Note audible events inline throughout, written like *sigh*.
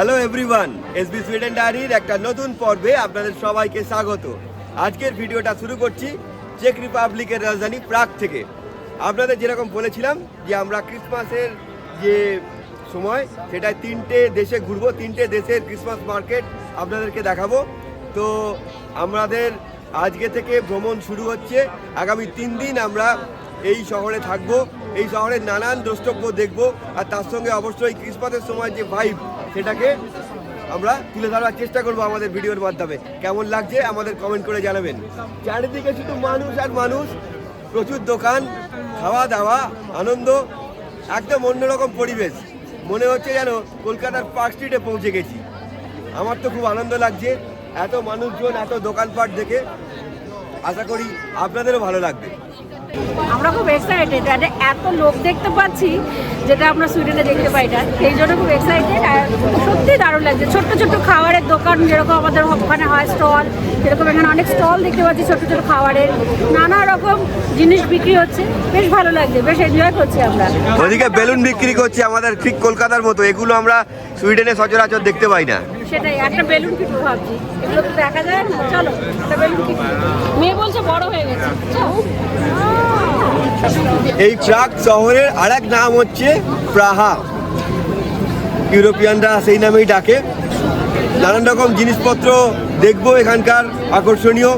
Hello everyone S B Sweden ডায়েরির একটা নতুন পর্বে আপনাদের সবাইকে স্বাগত। আজকের ভিডিওটা শুরু করছি চেক রিপাবলিকের রাজধানী প্রাগ থেকে। আপনাদের যেরকম বলেছিলাম যে আমরা ক্রিসমাসের যে সময়, সেটায় তিনটে দেশে ঘুরবো, তিনটে দেশের ক্রিসমাস মার্কেট আপনাদেরকে দেখাবো। তো আমাদের আজকে থেকে ভ্রমণ শুরু হচ্ছে। আগামী তিন দিন আমরা এই শহরে থাকব, এই শহরের নানান দ্রষ্টব্য দেখব, আর তার সঙ্গে অবশ্যই ক্রিসমাসের সময় যে ভাইব সেটাকে আমরা তুলে ধরার চেষ্টা করব আমাদের ভিডিওর মাধ্যমে। কেমন লাগছে আমাদের কমেন্ট করে জানাবেন। চারিদিকে শুধু মানুষ আর মানুষ, প্রচুর দোকান খাওয়া দাওয়া আনন্দ, একদম অন্যরকম পরিবেশ। মনে হচ্ছে যেন কলকাতার পার্ক স্ট্রিটে পৌঁছে গেছি। আমার তো খুব আনন্দ লাগছে, এত মানুষজন, এত দোকানপাট দেখে। আশা করি আপনাদেরও ভালো লাগবে। আমরা খুব এক্সাইটেড আর এত লোক দেখতে পাচ্ছি যেটা আমরা সুইডেনে দেখতে পাই না। সেই জন্য খুব এক্সাইটেড আর সত্যি দারুণ লাগছে। ছোট্ট ছোট্ট খাবারের দোকান যেরকম আমাদের ওখানে হয় স্টল, যেরকম এখানে অনেক স্টল দেখতে পাচ্ছি ছোট্ট ছোট্ট খাবারের। নানা রকম জিনিস বিক্রি হচ্ছে। বেশ ভালো লাগছে, বেশ এনজয় করছি আমরা। ওদিকে বেলুন বিক্রি করছি আমাদের ঠিক কলকাতার মতো। এগুলো আমরা সুইডেনে সচরাচর দেখতে পাই না। সেটাই একটা বেলুন কিনবো ভাবছি। এগুলো তো দেখা যায় না চলো একটা বেলুন কিনবো। মেয়ে বলছে বড় হয়ে গেছে। এই প্রাগ শহরের আর এক নাম হচ্ছে প্রাহা। ইউরোপিয়ানরা সেই নামেই ডাকে। নানান রকম জিনিসপত্র দেখব এখানকার আকর্ষণীয়।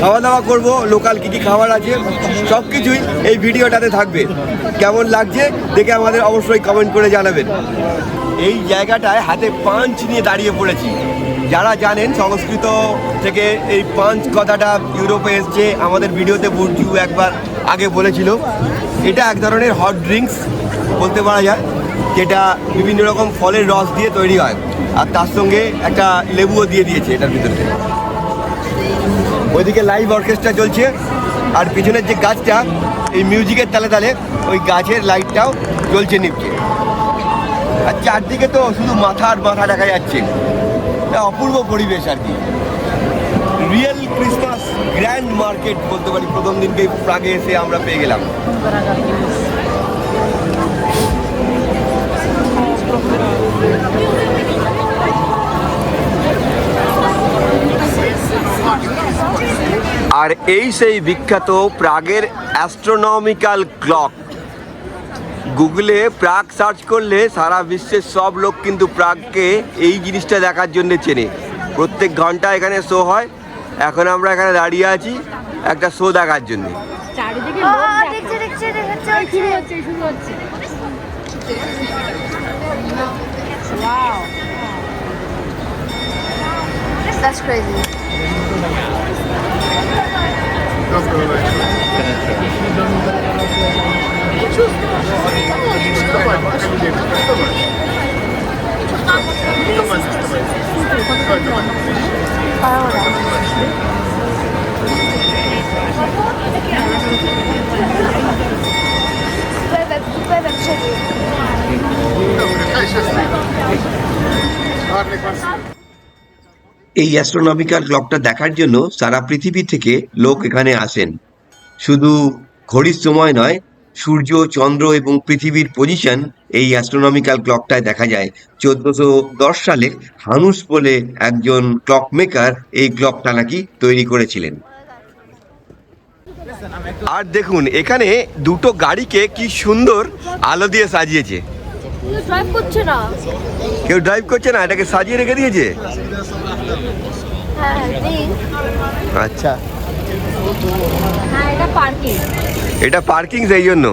খাওয়া দাওয়া করব লোকাল কী কী খাবার আছে সব কিছুই এই ভিডিওটাতে থাকবে। কেমন লাগছে দেখে আমাদের অবশ্যই কমেন্ট করে জানাবেন। এই জায়গাটায় হাতে পাঞ্চ নিয়ে দাঁড়িয়ে পড়েছি। যারা জানেন, সংস্কৃত থেকে এই পাঞ্চ কথাটা ইউরোপে এসছে, আমাদের ভিডিওতে বুর্জু একবার আগে বলেছিল। এটা এক ধরনের হট ড্রিঙ্কস বলতে পারা যায়, যেটা বিভিন্ন রকম ফলের রস দিয়ে তৈরি হয়। আর তার সঙ্গে একটা লেবুও দিয়ে দিয়েছে এটার ভিতরে। ওইদিকে লাইভ অর্কেস্ট্রা চলছে, আর পিছনের যে গাছটা, এই মিউজিকের তালে তালে ওই গাছের লাইটটাও জ্বলছে নিচ্ছে আর চারদিকে তো শুধু মাথা আর মাথা দেখা যাচ্ছে। অপূর্ব পরিবেশ আর কি। রিয়েল ক্রিসমাস গ্র্যান্ড মার্কেট বলতে পারি, প্রথম দিনকে প্রাগে এসে আমরা পেয়ে গেলাম। আর এই সেই বিখ্যাত প্রাগের অ্যাস্ট্রোনমিক্যাল ক্লক গুগলে প্রাগ সার্চ করলে সারা বিশ্বের সব লোক কিন্তু প্রাগকে এই জিনিসটা দেখার জন্য চেনে। প্রত্যেক ঘণ্টা এখানে শো হয়। এখন আমরা এখানে দাঁড়িয়ে আছি একটা শো দেখার জন্য। চারিদিকে ও, লোক ও, দেখো। দেখছি, দেখছি, দেখছি, এই অ্যাস্ট্রোনমিক্যাল ক্লকটা দেখার জন্য সারা পৃথিবী থেকে লোক এখানে আসেন। শুধু ঘড়ির সময় নয়, সূর্য, চন্দ্র এবং পৃথিবীর পজিশন এই অ্যাস্ট্রোনমিক্যাল ক্লকটায় দেখা যায়। চোদ্দশো দশ সালে হানুস বলে একজন ক্লক মেকার এই ক্লকটা নাকি তৈরি করেছিলেন। আর দেখুন, এখানে দুটো গাড়িকে কি সুন্দর আলো দিয়ে সাজিয়েছে। ড্রাইভ করছে না। কেউ ড্রাইভ করছে না? এটাকে সাজিয়ে রেখে দিয়েছে? হ্যাঁ আচ্ছা। হ্যাঁ এটা পার্কিং এটা পার্কিং সেই জন্য।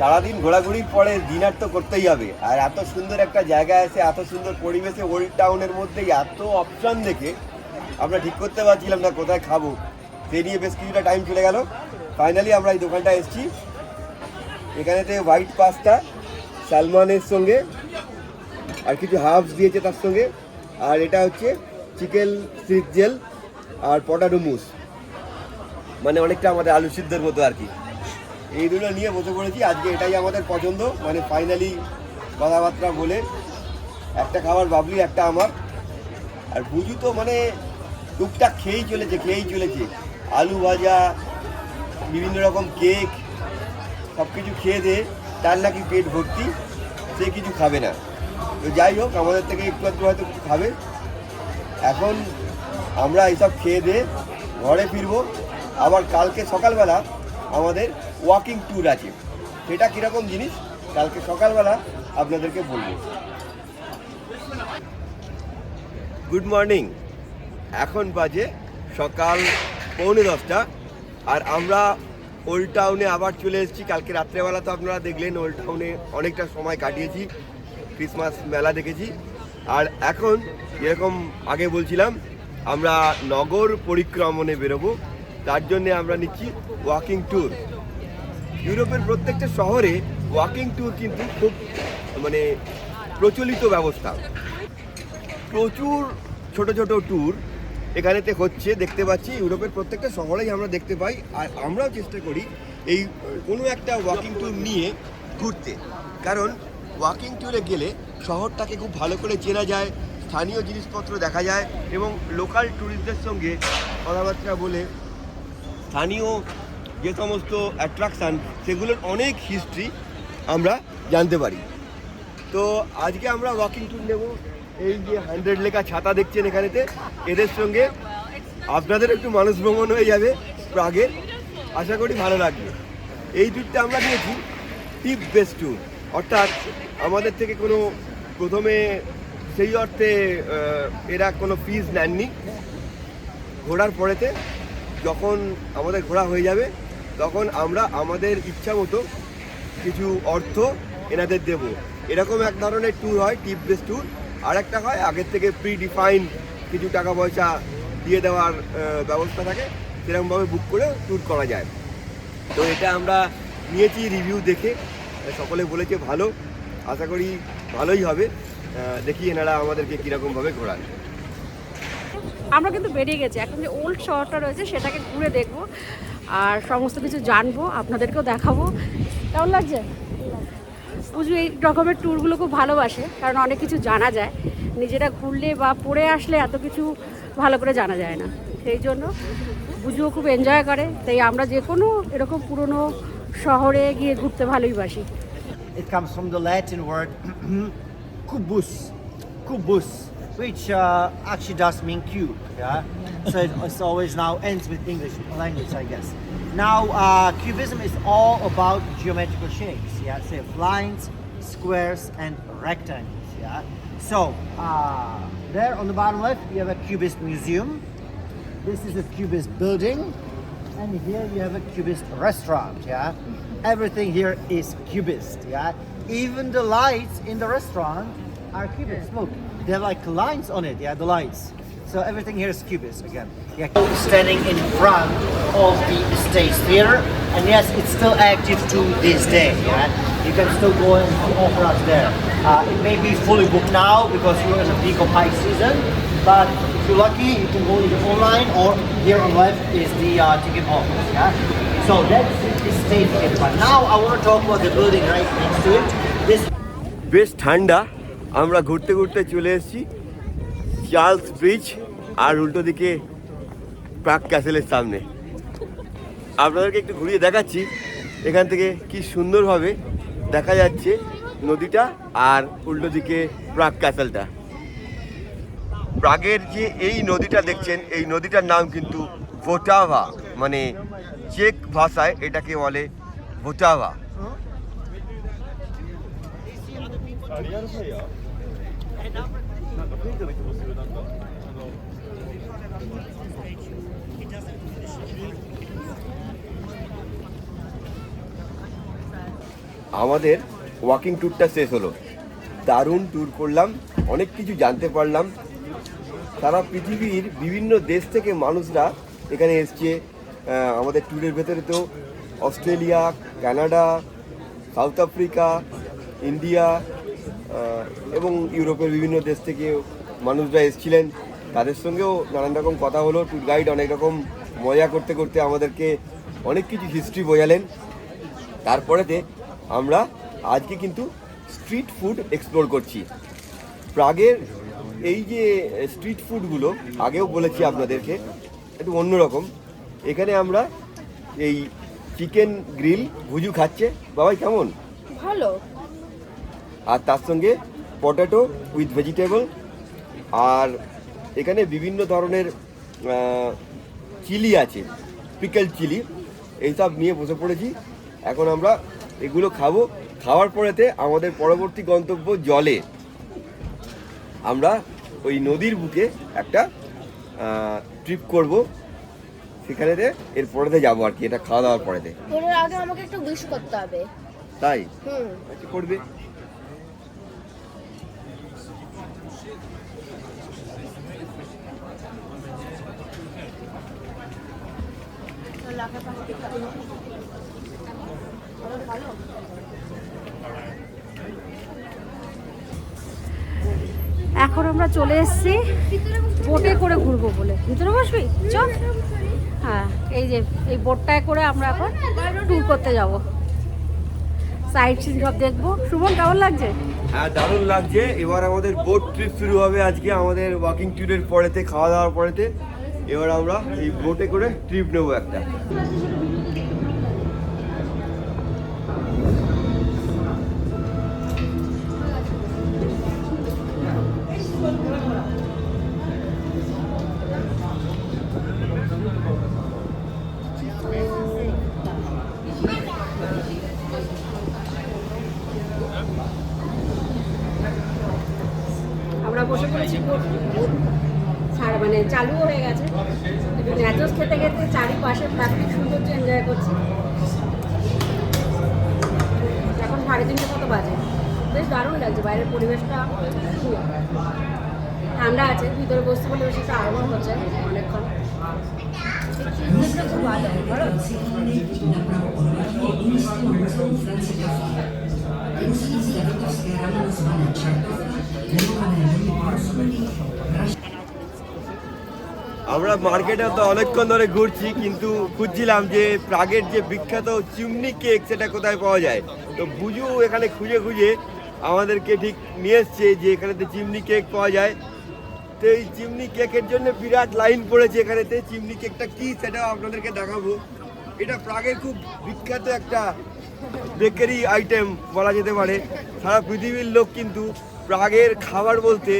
সারাদিন ঘোরাঘুরির পরে ডিনার তো করতেই হবে। আর এত সুন্দর একটা জায়গা আছে, এত সুন্দর পরিবেশে ওল্ড টাউনের মধ্যে এত অপশন দেখে আমরা ঠিক করতে পারছিলাম না কোথায় খাব। সেই নিয়ে বেশ কিছুটা টাইম চলে গেল। ফাইনালি আমরা এই দোকানটা এসেছি। এখানেতে হোয়াইট পাস্তা সালমানের সঙ্গে, আর কিছু হাফস দিয়েছে তার সঙ্গে। আর এটা হচ্ছে চিকেন জেল আর পটাটো মুস মানে অনেকটা আমাদের আলু সিদ্ধের মতো আর কি। এই দুটো নিয়ে বসে পড়েছি। আজকে এটাই আমাদের পছন্দ। মানে ফাইনালি কথাবার্তা বলে একটা খাবার বাবলি, একটা আমার। আর বুঝু তো মানে টুকটাক খেয়েই চলেছে খেয়েই চলেছে। আলু ভাজা, বিভিন্ন রকম কেক সব কিছু খেয়ে দিয়ে তার নাকি পেট ভর্তি, সে কিছু খাবে না। তো যাই হোক, আমাদের থেকে একটু একটু হয়তো খাবে। এখন আমরা এইসব খেয়ে দিয়ে ঘরে ফিরবো। আবার কালকে সকালবেলা আমাদের ওয়াকিং ট্যুর আছে। সেটা কীরকম জিনিস? কালকে সকালবেলা আপনাদেরকে বলব। গুড মর্নিং এখন বাজে সকাল পৌনে দশটা। আর আমরা ওল্ড টাউনে আবার চলে এসেছি। কালকে রাত্রেবেলা তো আপনারা দেখলেন ওল্ড টাউনে অনেকটা সময় কাটিয়েছি। ক্রিসমাস মেলা দেখেছি। আর এখন যেরকম আগে বলছিলাম, আমরা নগর পরিক্রমণে বেরোবো। তার জন্যে আমরা নিচ্ছি ওয়াকিং ট্যুর ইউরোপের প্রত্যেকটা শহরে ওয়াকিং ট্যুর কিন্তু খুব মানে প্রচলিত ব্যবস্থা। প্রচুর ছোট ছোট ট্যুর এখানেতে হচ্ছে, দেখতে পাচ্ছি। ইউরোপের প্রত্যেকটা শহরেই আমরা দেখতে পাই। আর আমরাও চেষ্টা করি এই, কোনো একটা ওয়াকিং ট্যুর নিয়ে ঘুরতে। কারণ ওয়াকিং ট্যুরে গেলে শহরটাকে খুব ভালো করে চেনা যায়, স্থানীয় জিনিসপত্র দেখা যায় এবং লোকাল ট্যুরিস্টদের সঙ্গে কথাবার্তা বলে, স্থানীয় যে সমস্ত অ্যাট্রাকশান সেগুলোর অনেক হিস্ট্রি আমরা জানতে পারি। তো আজকে আমরা ওয়াকিং ট্যুর নেব। এই যে হান্ড্রেড লেখা ছাতা দেখছেন এখানেতে, এদের সঙ্গে আপনাদের একটু মানুষ ভ্রমণ হয়ে যাবে প্রাগের। আশা করি ভালো লাগবে। এই ট্যুরটা আমরা নিয়েছি টিপ বেস ট্যুর অর্থাৎ আমাদের থেকে কোনো প্রথমে সেই অর্থে এরা কোনো ফিজ নেননি। ঘোরার পরেতে যখন আমাদের ঘোরা হয়ে যাবে তখন আমরা আমাদের ইচ্ছা মতো কিছু অর্থ এনাদের দেব। এরকম এক ধরনের ট্যুর হয় টিপ বেস ট্যুর আর একটা হয়, আগের থেকে প্রি ডিফাইন কিছু টাকা পয়সা দিয়ে দেওয়ার ব্যবস্থা থাকে। সেরকমভাবে বুক করে ট্যুর করা যায়। তো এটা আমরা নিয়েছি রিভিউ দেখে। সকলে বলেছে ভালো। আশা করি ভালোই হবে। দেখি এনারা আমাদেরকে কীরকমভাবে ঘোরান। আমরা কিন্তু বেরিয়ে গেছি। এখন যে ওল্ড শহরটা রয়েছে, সেটাকে ঘুরে দেখব। আর সমস্ত কিছু জানব, আপনাদেরকেও দেখাবো। কেমন লাগছে? পুজো এই রকমের ট্যুরগুলো খুব ভালোবাসে, কারণ অনেক কিছু জানা যায়। নিজেরা ঘুরলে বা পড়ে আসলে এত কিছু ভালো করে জানা যায় না। সেই জন্য পুজো খুব এনজয় করে, তাই আমরা যে কোনো এরকম পুরনো শহরে গিয়ে ঘুরতে ভালোই বাসি। It comes from the *clears throat* which uh, actually does mean cube. Yeah, so it, it's always now ends with English language, I guess. Now, uh, cubism is all about geometrical shapes. Yeah, so lines, squares, and rectangles. Yeah. So uh, there on the bottom left, you have a cubist museum. This is a cubist building. And here you have a cubist restaurant, yeah? Everything here is cubist, yeah? Even the lights in the restaurant are cubist. Look, they're like lines on it, yeah, the lights. So everything here is cubist again. Yeah, standing in front of the State Theater, and yes, it's still active to this day, yeah? You can still go and see operas there. Uh, it may be fully booked now because you're in the peak of high season, but if you're lucky, you can go either online or here on left is the uh, ticket office. Yeah. So that's the state theater. But now I want to talk about the building right next to it. This বেশ ঠান্ডা আমরা ঘুরতে ঘুরতে চলে এসেছি Charles bridge আর উল্টো দিকে প্রাক ক্যাসেলের সামনে। আপনাদেরকে একটু ঘুরিয়ে দেখাচ্ছি, এখান থেকে কি সুন্দরভাবে দেখা যাচ্ছে নদীটা আর উল্টো দিকে প্রাক ক্যাসেলটা। প্রাগের যে এই নদীটা দেখছেন, এই নদীটার নাম কিন্তু ভোটাভা মানে চেক ভাষায় এটাকে বলে ভোটাভা। আমাদের ওয়াকিং ট্যুরটা শেষ হলো। দারুণ ট্যুর করলাম, অনেক কিছু জানতে পারলাম। সারা পৃথিবীর বিভিন্ন দেশ থেকে মানুষরা এখানে এসছে। আমাদের ট্যুরের ভেতরে তো Australia, Canada, South Africa, India এবং ইউরোপের বিভিন্ন দেশ থেকে মানুষরা এসেছিলেন। তাদের সঙ্গেও নানান রকম কথা হলো ট্যুর গাইড অনেক রকম মজা করতে করতে আমাদেরকে অনেক কিছু হিস্ট্রি বোঝালেন। তারপরেতে আমরা আজকে কিন্তু স্ট্রিট ফুড এক্সপ্লোর করছি। প্রাগের এই যে স্ট্রিট ফুডগুলো আগেও বলেছি আপনাদেরকে, একটু অন্যরকম এখানে আমরা এই চিকেন গ্রিল ভুজু খাচ্ছে। বাবাই, কেমন? ভালো। আর তার সঙ্গে পটেটো উইথ ভেজিটেবল আর এখানে বিভিন্ন ধরনের চিলি আছে পিকেল চিলি এইসব নিয়ে বসে পড়েছি। এখন আমরা এগুলো খাব। খাওয়ার পরেতে আমাদের পরবর্তী গন্তব্য জলে। আমরা ওই নদীর বুকে একটা ট্রিপ করব। সেখানেতে এর পরেতে যাব আর কি এটা খাওয়া দাওয়ার পরেতে। আগে আমাকে একটু উইশ করতে হবে। তাই? হুম। আচ্ছা, করবে। এখন আমরা চলে এসেছি বোটে করে ঘুরবো বলে। ভিতরে বসবি? চল। হ্যাঁ এই যে, এই বোটটায় করে আমরা এখন ট্যুর করতে যাব। সাইড সিন সব দেখব। সুমন, কেমন লাগছে? হ্যাঁ দারুণ লাগছে। এবার আমাদের বোট ট্রিপ শুরু হবে আজকে আমাদের ওয়াকিং ট্যুরের পরেতে খাওয়া দাওয়ার পরেতে। এবার আমরা এই বোটে করে ট্রিপ নেব একটা। আমরা বসে পড়েছি মানে চালু হয়ে গেছে। বসতে আরাম হচ্ছে অনেকক্ষণ। আমরা মার্কেটে তো অনেকক্ষণ ধরে ঘুরছি, কিন্তু খুঁজছিলাম যে প্রাগের যে বিখ্যাত চিমনি কেক সেটা কোথায় পাওয়া যায়। তো বুঝু এখানে খুঁজে খুঁজে আমাদেরকে ঠিক নিয়ে এসছে যে এখানেতে চিমনি কেক পাওয়া যায়। তো এই চিমনি কেকের জন্য বিরাট লাইন পড়েছে এখানেতে চিমনি কেকটা কি সেটাও আপনাদেরকে দেখাবো। এটা প্রাগের খুব বিখ্যাত একটা বেকারি আইটেম বলা যেতে পারে। সারা পৃথিবীর লোক কিন্তু প্রাগের খাবার বলতে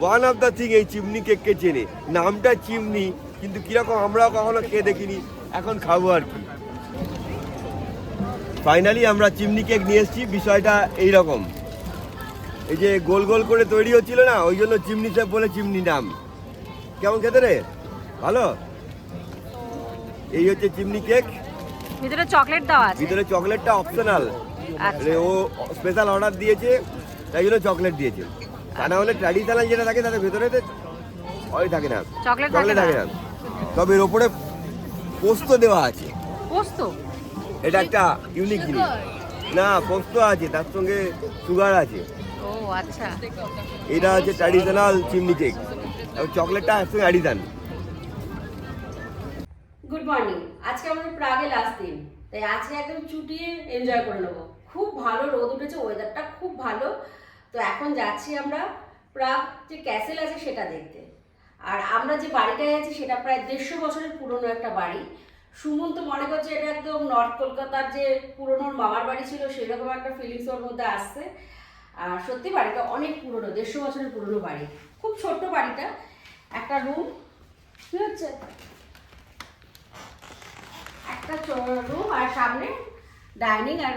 ওয়ান অফ দ্য থিং এই চিমনি কেককে চেনে। নামটা চিমনি, কিন্তু কীরকম আমরাও কখনো খেয়ে দেখিনি। এখন খাব আর কি। ফাইনালি আমরা চিমনি কেক নিয়ে এসেছি। বিষয়টা এই রকম এই যে গোল গোল করে তৈরি হচ্ছিল না ওই জন্য চিমনি শেপ বলে চিমনি নাম। কেমন খেতে রে? ভালো? এই হচ্ছে চিমনি কেক। ভিতরে চকলেট দেওয়া আছে। ভিতরে চকলেটটা অপশনাল আরে ও স্পেশাল অর্ডার দিয়েছে তাই জন্য চকলেট দিয়েছে। তা না হলে ট্র্যাডিশনাল যেটা থাকে তাদের ভেতরে ওই থাকে না। চকলেট থাকে চকলেট থাকে না। না। তবে এর ওপরে পোস্ত দেওয়া আছে। পোস্ত? এটা একটা ইউনিক জিনিস। না পোস্ত আছে তার সঙ্গে সুগার আছে। ও আচ্ছা। এটা হচ্ছে ট্র্যাডিশনাল চিমনি কেক চকলেটটা একসঙ্গে অ্যাডিশন গুড মর্নিং আজকে আমাদের প্রাগে লাস্ট দিন। তাই আজকে একদম চুটিয়ে এনজয় করে নেব। খুব ভালো রোদ উঠেছে ওয়েদারটা খুব ভালো। তো এখন যাচ্ছি আমরা প্রাগ যে ক্যাসেল আছে সেটা দেখতে। আর আমরা যে বাড়িটায় আছি সেটা প্রায় দেড়শো বছরের পুরনো একটা বাড়ি। সুমন তো মনে করছে এটা একদম নর্থ কলকাতার যে পুরনো মামার বাড়ি ছিল সেরকম একটা ফিলিংস ওর মধ্যে আসছে। আর সত্যি বাড়িটা অনেক পুরনো দেড়শো বছরের পুরনো বাড়ি। খুব ছোট্ট বাড়িটা একটা রুম কি হচ্ছে? একটা রুম আর সামনে ডাইনিং আর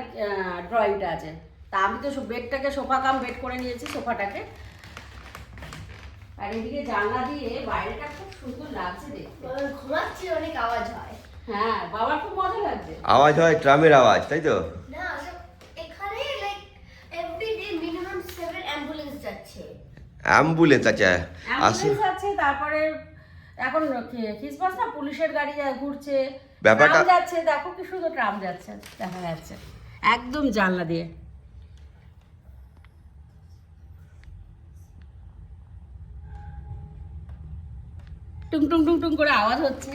ড্রয়িংটা আছে। তা আমি তো বেডটাকে সোফা কাম বেড করে নিয়েছি সোফাটাকে। আর এদিকে জানলা দিয়ে বাইরেটা খুব সুন্দর লাগছে দেখতে। ঘুমাচ্ছি অনেক আওয়াজ হয়। হ্যাঁ বাবার খুব মজা লাগছে। আওয়াজ হয় ট্রামের আওয়াজ তাই তো? না অ্যাম্বুলেন্স আচ্ছা অ্যাম্বুলেন্স আছে তারপরে এখন খ্রিসমাস না পুলিশের গাড়ি যা ঘুরছে। ব্যাপারটা- যাচ্ছে দেখো কি সুন্দর ট্রাম যাচ্ছে দেখা যাচ্ছে। একদম জানলা দিয়ে। টুং টুং টুং টুং করে আওয়াজ হচ্ছে।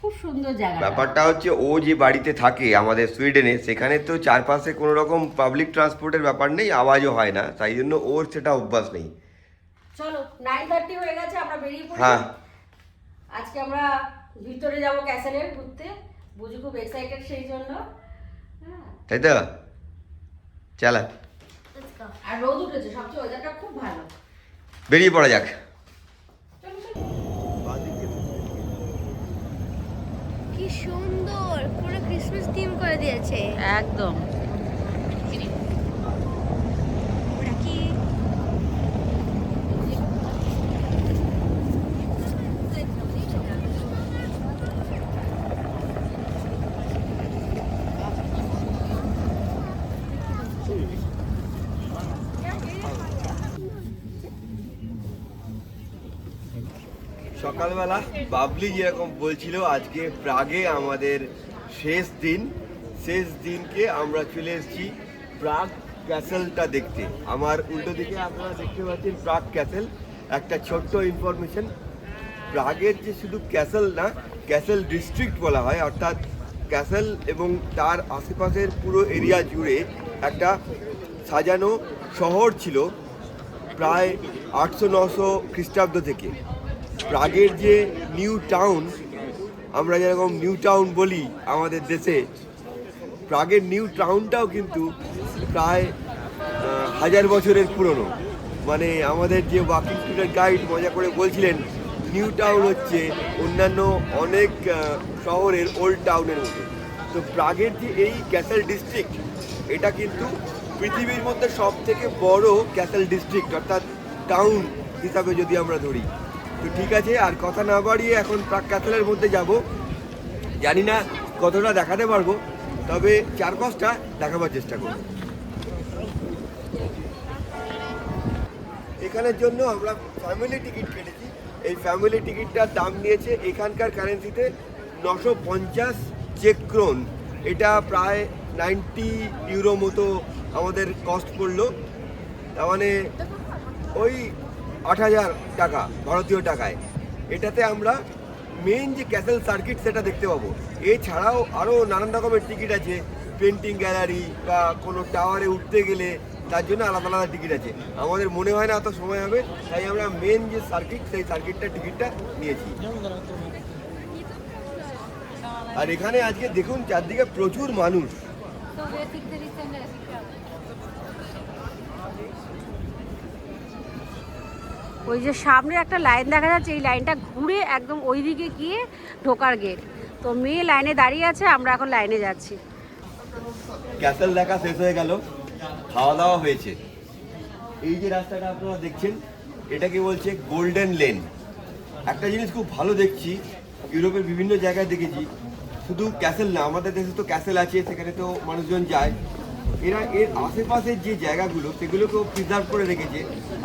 খুব সুন্দর জায়গা ব্যাপারটা হচ্ছে ও যে বাড়িতে থাকে আমাদের সুইডেনে সেখানে তো চারপাশে কোনো রকম পাবলিক ট্রান্সপোর্টের ব্যাপার নেই আওয়াজও হয় না তাই জন্য ওর সেটা অভ্যাস নেই। চলো নাইন থার্টি হয়ে গেছে আমরা বেরিয়ে পড়ি। হ্যাঁ। আজকে আমরা ভিতরে যাব ক্যাসেলের ঘুরতে বুঝি খুব এক্সাইটেড সেই জন্য। হ্যাঁ। তাই তো? চালা। আর রোদ উঠেছে সবচেয়ে ওয়েদারটা খুব ভালো। বেরিয়ে পড়া যাক। সুন্দর পুরো ক্রিসমাস থিম করে দিয়েছে। একদম ওটা কি সকালবেলা বাবলি যেরকম বলছিল, আজকে প্রাগে আমাদের শেষ দিন। শেষ দিনকে আমরা চলে এসেছি প্রাগ ক্যাসেলটা দেখতে। আমার উল্টো দিকে আপনারা দেখতে পাচ্ছেন প্রাগ ক্যাসেল। একটা ছোট্ট ইনফরমেশন প্রাগের যে শুধু ক্যাসেল না, ক্যাসেল ডিস্ট্রিক্ট বলা হয়, অর্থাৎ ক্যাসেল এবং তার আশেপাশের পুরো এরিয়া জুড়ে একটা সাজানো শহর ছিল প্রায় আটশো নশো খ্রিস্টাব্দ থেকে। প্রাগের যে নিউ টাউন আমরা যেরকম নিউ টাউন বলি আমাদের দেশে, প্রাগের নিউ টাউনটাও কিন্তু প্রায় হাজার বছরের পুরনো। মানে আমাদের যে ওয়াকিং ট্যুরের গাইড মজা করে বলছিলেন নিউ টাউন হচ্ছে অন্যান্য অনেক শহরের ওল্ড টাউনের মতো। তো প্রাগের যে এই ক্যাসেল ডিস্ট্রিক্ট এটা কিন্তু পৃথিবীর মধ্যে সব থেকে বড় ক্যাসেল ডিস্ট্রিক্ট অর্থাৎ টাউন হিসাবে যদি আমরা ধরি। তো ঠিক আছে, আর কথা না বাড়িয়ে এখন প্রাগ ক্যাসেলের মধ্যে যাব। জানি না কতটা দেখাতে পারব, তবে চার পাঁচটা দেখাবার চেষ্টা করব। এখানের জন্য আমরা ফ্যামিলি টিকিট কেটেছি। এই ফ্যামিলি টিকিটটার দাম নিয়েছে এখানকার কারেন্সিতে নশো পঞ্চাশ চেক ক্রোন। এটা প্রায় নাইনটি ইউরো মতো আমাদের কস্ট পড়ল। তার মানে ওই আট হাজার টাকা, ভারতীয় টাকায়। এটাতে আমরা মেন যে ক্যাসেল সার্কিট সেটা দেখতে পাবো। এছাড়াও আরও নানান রকমের টিকিট আছে। পেন্টিং গ্যালারি বা কোনো টাওয়ারে উঠতে গেলে তার জন্য আলাদা আলাদা টিকিট আছে। আমাদের মনে হয় না এত সময় হবে, তাই আমরা মেন যে সার্কিট সেই সার্কিটটা টিকিটটা নিয়েছি। আর এখানে আজকে দেখুন, চারদিকে প্রচুর মানুষ। ওই যে সামনে একটা লাইন দেখা যাচ্ছে, এই লাইনটা ঘুরে একদম ওই দিকে গিয়ে ঢোকার গেট তো মেয়ে লাইনে দাঁড়িয়ে আছে, আমরা এখন লাইনে যাচ্ছি। ক্যাসেল দেখা শেষ হয়ে গেল, খাওয়া দাওয়া হয়েছে। এই যে রাস্তাটা আপনারা দেখছেন, এটাকে বলছে গোল্ডেন লেন একটা জিনিস খুব ভালো দেখছি, ইউরোপের বিভিন্ন জায়গায় দেখেছি। শুধু ক্যাসেল না, আমাদের দেশে তো ক্যাসেল আছে, সেখানে তো মানুষজন যায়। এরা এর আশেপাশের যে জায়গাগুলো, সেগুলোকেও প্রিজার্ভ করে রেখেছে।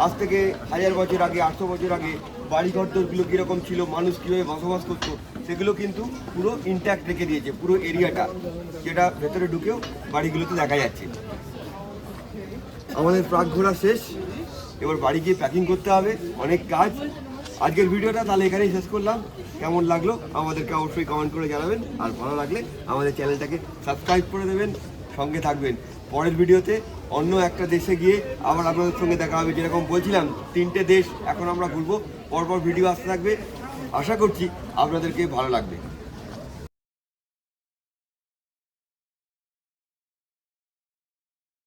আজ থেকে হাজার বছর আগে, আটশো বছর আগে বাড়িঘর দরগুলো কীরকম ছিল, মানুষ কীভাবে বসবাস করতো, সেগুলো কিন্তু পুরো ইন্ট্যাক্ট রেখে দিয়েছে, পুরো এরিয়াটা যেটা ভেতরে ঢুকেও বাড়িগুলোতে দেখা যাচ্ছে। আমাদের প্রাক ঘোরা শেষ। এবার বাড়ি গিয়ে প্যাকিং করতে হবে, অনেক কাজ। আজকের ভিডিওটা তাহলে এখানেই শেষ করলাম। কেমন লাগল আমাদেরকে অবশ্যই কমেন্ট করে জানাবেন। আর ভালো লাগলে আমাদের চ্যানেলটাকে সাবস্ক্রাইব করে দেবেন। সঙ্গে থাকবেন। পরের ভিডিওতে অন্য একটা দেশে গিয়ে আবার আপনাদের সঙ্গে দেখা হবে। যেরকম বলছিলাম, তিনটে দেশ, এখন আমরা ঘুরবো, পরপর ভিডিও আসতে থাকবে। আশা করছি আপনাদেরকে ভালো লাগবে।